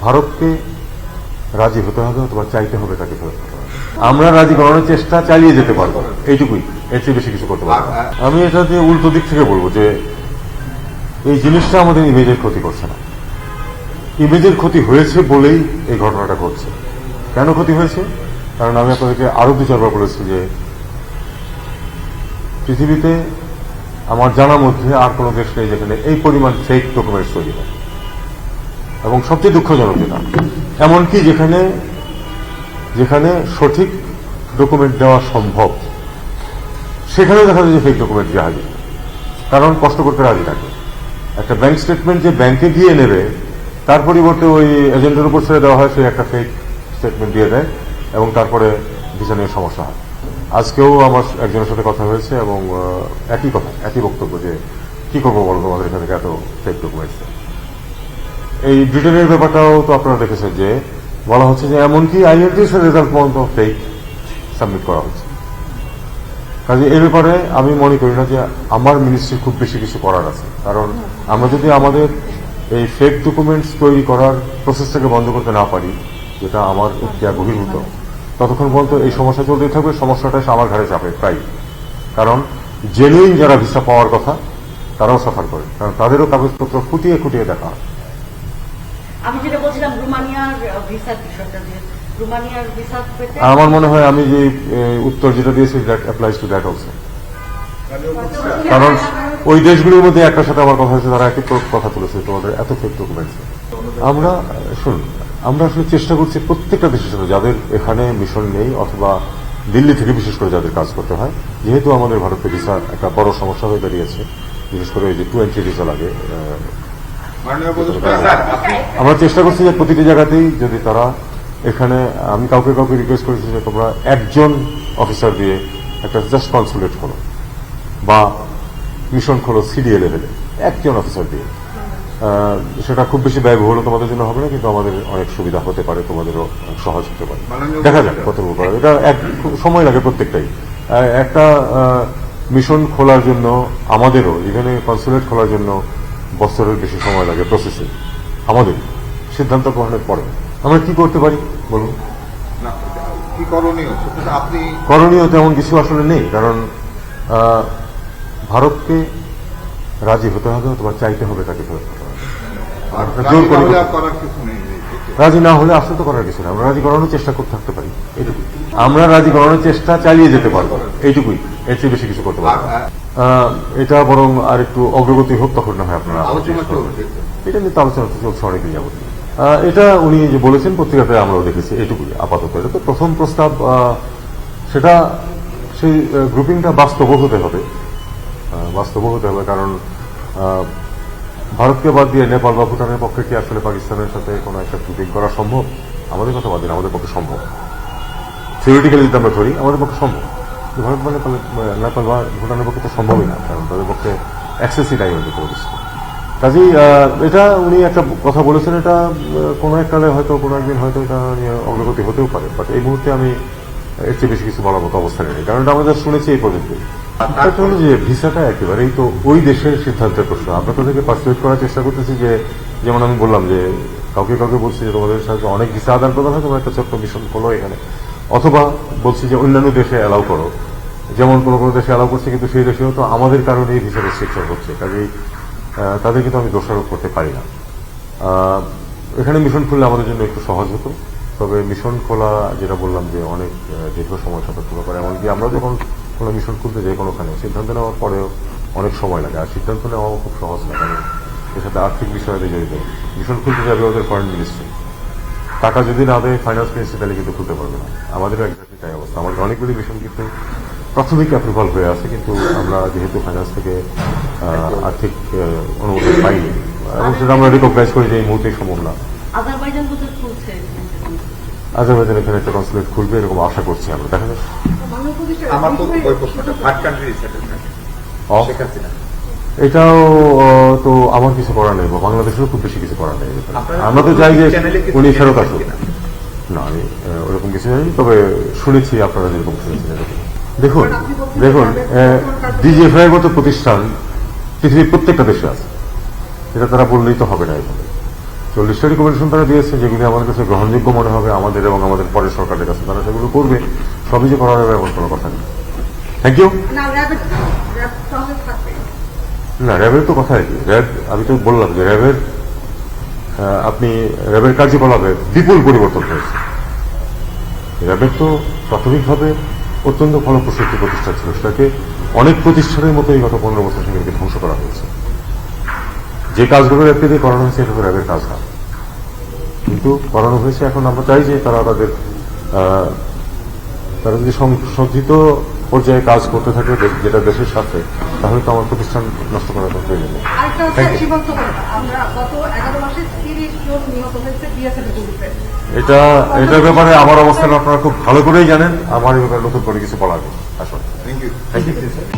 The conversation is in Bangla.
ভারতকে রাজি হতে হবে অথবা চাইতে হবে তাকে ফেরত আমরা রাজি করানোর চেষ্টা চালিয়ে যেতে পারব। এইটুকুই। এর চেয়ে বেশি কিছু করতে পারব আমি এটা দিয়ে উল্টো দিক থেকে বলব যে, এই জিনিসটা আমাদের ইমেজের ক্ষতি করছে না। ইমেজের ক্ষতি হয়েছে বলেই এই ঘটনাটা ঘটছে। কেন ক্ষতি হয়েছে? কারণ আমি আপনাদেরকে আরও দু চারবার বলেছি যে, পৃথিবীতে আমার জানার মধ্যে আর কোনো দেশ নেই যেখানে এই পরিমাণ ফেক ডকুমেন্টস তৈরি হয়। এবং সবচেয়ে দুঃখজনক যেটা এমনকি যেখানে যেখানে সঠিক ডকুমেন্ট দেওয়া সম্ভব, সেখানেও দেখা যায় যে ফেক ডকুমেন্ট দিয়ে হাজির কারণ কষ্ট করতে রাজি থাকে। একটা ব্যাংক স্টেটমেন্ট যে ব্যাংকে গিয়ে নেবে, তার পরিবর্তে ওই এজেন্টের উপর ছেড়ে দেওয়া হয়, সে একটা ফেক স্টেটমেন্ট দিয়ে দেয় এবং তারপরে ভিসা নিয়ে সমস্যা হয়। আজকেও আমার একজনের সাথে কথা হয়েছে এবং একই কথা, একই বক্তব্য যে, কি করব বলো তোমাদের এখানে এত ফেক ডকুমেন্টস এই ব্রিটেনের ব্যাপারটাও তো আপনারা দেখেছেন যে বলা হচ্ছে যে এমনকি আইএলটিএস এর রেজাল্ট পর্যন্ত ফেক সাবমিট করা হচ্ছে। কাজে এই ব্যাপারে আমি মনে করি না যে আমার মিনিস্ট্রি খুব বেশি কিছু করার আছে। কারণ আমরা যদি আমাদের এই ফেক ডকুমেন্টস তৈরি করার প্রসেসটাকে বন্ধ করতে না পারি, যেটা আমার ইতিহাস বহির্ভূত, ততক্ষণ পর্যন্ত এই সমস্যা চলতেই থাকবে, সমস্যাটা এসে আমার ঘাড়ে চাপে প্রায় কারণ জেনুইন যারা ভিসা পাওয়ার কথা, তারাও সাফার করে। কারণ তাদেরও কাগজপত্র ফুটিয়ে খুঁটিয়ে দেখা হয়। আমার মনে হয় আমি যে উত্তর যেটা দিয়েছি কারণ ওই দেশগুলোর মধ্যে একটার সাথে আমার কথা হয়েছে, তারা একই কথা তুলেছে তোমাদের এত ফেক ডকুমেন্টস আমরা, শুনুন, আমরা আসলে চেষ্টা করছি প্রত্যেকটা দেশের সাথে, যাদের এখানে মিশন নেই, অথবা দিল্লি থেকে বিশেষ করে যাদের কাজ করতে হয়, যেহেতু আমাদের ভারতে ভিসা একটা বড় সমস্যা হয়ে দাঁড়িয়েছে, বিশেষ করে ওই যে টু এন্ট্রি ভিসা লাগে আমরা চেষ্টা করছি যে প্রতিটি জায়গাতেই যদি তারা এখানে আমি কাউকে কাউকে রিকোয়েস্ট করেছি যে তোমরা একজন অফিসার দিয়ে একটা জাস্ট কনসুলেট করো বা মিশন খোলো সিডিএ লেভেলে একজন অফিসার দিয়ে। সেটা খুব বেশি ব্যয়বহুল তোমাদের জন্য হবে না কিন্তু আমাদের অনেক সুবিধা হতে পারে তোমাদেরও সহজ হতে পারে। দেখা যাক কতটুকু করা এটা এক সময় লাগে প্রত্যেকটাই। আহ, একটা মিশন খোলার জন্য আমাদেরও এখানে কনসুলেট খোলার জন্য বছরের বেশি সময় লাগে প্রসেসিং আমাদের সিদ্ধান্ত গ্রহণের পরে। আমরা কি করতে পারি? বলুন। করণীয়? তেমন কিছু আসলে নেই কারণ ভারতকে রাজি হতে হবে অথবা চাইতে হবে তাকে ফেরত আর জোর রাজি করে না হলে। রাজি না আসলে তো করার কিছু না আমরা রাজি করানোর চেষ্টা করতে থাকতে পারি। এইটুকুই। আমরা রাজি করানোর চেষ্টা চালিয়ে যেতে পারব। এইটুকুই। এর চেয়ে বেশি কিছু করতে পারব এটা বরং আর একটু অগ্রগতি হোক তখন না হয় আপনারা এটা নিয়ে তো আলোচনা তো চলছে অনেকদিন যাবত এটা উনি যে বলেছেন পত্রিকাতে আমরাও দেখেছি এইটুকুই আপাতত। এটা তো প্রথম প্রস্তাব সেটা সেই গ্রুপিংটা বাস্তব হতে হবে। বাস্তব হতে হবে কারণ আহ, ভারতকে বাদ দিয়ে নেপাল বা ভুটানের পক্ষে কি আসলে পাকিস্তানের সাথে কোনো একটা গ্রুপিং করা সম্ভব? আমাদের কথা বাদ দিন আমাদের পক্ষে সম্ভব। থিওরিটিক্যালি যদি আমরা ধরি আমাদের পক্ষে সম্ভব। ভারত মানে নেপাল বা পক্ষে তো সম্ভবই না, কারণ তাদের পক্ষে অ্যাক্সেসই নাই কোনো কিছু। কাজেই এটা উনি একটা কথা বলেছেন, এটা কোনো এক কালে হয়তো, কোনো একদিন হয়তো এটা নিয়ে অগ্রগতি হতেও পারে বাট এই মুহূর্তে আমি এর চেয়ে বেশি কিছু বলার মতো অবস্থানে নেই কারণ এটা আমরা যা শুনেছি এই পর্যন্ত। একটা হলো যে ভিসাটা একেবারেই তো ওই দেশের সিদ্ধান্তের প্রশ্ন। আমরা তাদেরকে পার্সুয়েট করার চেষ্টা করতেছি যে, যেমন আমি বললাম যে, কাউকে কাউকে বলছি যে, তোমাদের সাথে অনেক ভিসা আদান প্রদান হয়, তোমার একটা ছোট্ট মিশন খোলো এখানে। অথবা বলছি যে, অন্যান্য দেশে অ্যালাউ করো। যেমন কোনো কোনো দেশে অ্যালাউ করছে, কিন্তু সেই দেশেও তো আমাদের কারণে এই ভিসা রেস্ট্রিকশন হচ্ছে। কাজেই তাদের কিন্তু আমি দোষারোপ করতে পারি না। এখানে মিশন খুললে আমাদের জন্য একটু সহজ হতো। তবে মিশন খোলা, যেটা বললাম যে অনেক দীর্ঘ সময় সাপেক্ষ করে এমনকি আমরা যখন কোনো মিশন খুলতে যাই কোনোখানে, সিদ্ধান্ত নেওয়ার পরেও অনেক সময় লাগে। আর সিদ্ধান্ত নেওয়াও খুব সহজ না, কারণ এর সাথে আর্থিক বিষয়ে জড়িত। মিশন খুলতে যাবে ওদের ফরেন মিনিস্ট্রি টাকা যদি না দেয় ফাইন্যান্স মিনিস্ট্রি তাহলে কিন্তু খুলতে পারবে না। আমাদেরও একজাক্টলি তাই অবস্থা। আমাদের অনেকগুলি মিশন কিন্তু প্রাথমিক অ্যাপ্রুভাল হয়ে আছে কিন্তু আমরা যেহেতু ফাইন্যান্স থেকে আহ, আর্থিক অনুমোদন পাইনি এবং সেটা আমরা রিকগনাইজ করি যে এই মুহূর্তে সম্ভব না। আজারবাইজান এখানে একটা কনসুলেট খুলবে এরকম আশা করছি আমরা দেখা যাক। আমার তো ওই প্রশ্নটা থার্ড কান্ট্রি সেটেলমেন্ট ও, শেখ হাসিনা। এটাও তো আমার কিছু করার নেই বা বাংলাদেশেরও খুব বেশি কিছু করার নেই। আমরা তো চাই যে উনি ফেরত আসুন না আমি ওরকম কিছু জানি তবে শুনেছি আপনারা যেরকম শুনেছেন এরকম। দেখুন দেখুন ডিজিএফআই এর মতো প্রতিষ্ঠান পৃথিবীর প্রত্যেকটা দেশে আছে। এটা তারা বললেই তো হবে না এভাবে তো চল্লিশটা রিকমেন্ডেশন তারা দিয়েছে যেগুলি আমাদের কাছে গ্রহণযোগ্য মনে হবে আমাদের এবং আমাদের পরের সরকারের কাছে। তারা সেগুলো করবে সবই যে করা যাবে এমন কোনো কথা নেই। থ্যাংক ইউ না র্যাবের তো কথাই কি র্যাব আমি তো বললাম যে র্যাবের আপনি র্যাবের কার্যকলাপে বিপুল পরিবর্তন হয়েছে। র্যাবের তো প্রাথমিকভাবে অত্যন্ত ফলপ্রসূ একটি প্রতিষ্ঠান ছিল। সেটাকে অনেক প্রতিষ্ঠানের মতো এই গত পনেরো বছর সেগুলোকে ধ্বংস করা হয়েছে। যে কাজগুলো র্যাবকে দিয়ে করানো হয়েছে, এটা র্যাবের কাজ না। কিন্তু করানো হয়েছে, এখন আমরা চাই যে তারা তাদের তারা যদি সংশোধিত পর্যায়ে কাজ করতে থাকে যেটা দেশের সাথে তাহলে তো আমার প্রতিষ্ঠান নষ্ট তো নিহত হয়েছে বিএসএফ গুলিতে এটা এটার ব্যাপারে আমার অবস্থান আপনারা খুব ভালো করেই জানেন। আমার এই ব্যাপারে নতুন করে কিছু বলা নেই। আসলে থ্যাংক ইউ থ্যাংক ইউ